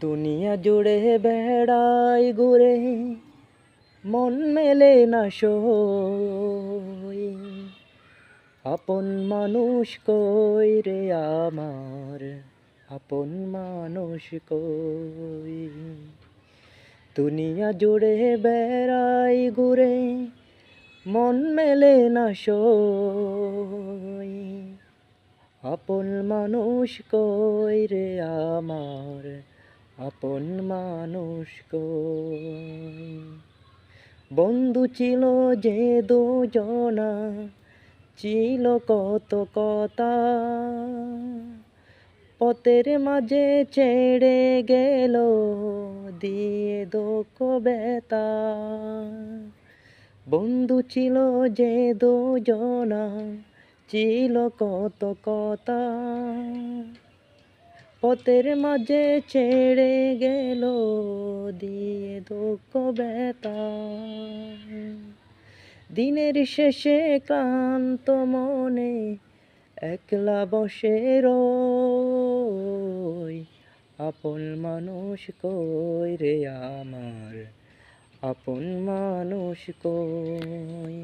দুনিয়া জুড়ে বেড়াই ঘুরে, মন মেলে না সই। আপন মানুষ কই রে আমার? আপন মানুষ কই? দুনিয়া জুড়ে বেড়াই ঘুরে, মন মেলে না সই। আপন মানুষ কই রে আমার? আপন মানুষ বন্ধু ছিল যে দুজনা, ছিল কত কথা। পথের মাঝে ছেড়ে গেল, দিয়ে দুঃখ বেতা বন্ধু ছিল যে দুজনা, ছিল কত কথা। পথের মাঝে ছেড়ে গেল, দিয়ে দুঃখ বেতা দিনের শেষে ক্লান্ত মনে একলা বসে রই। আপন মানুষ কই রে আমার? আপন মানুষ কই?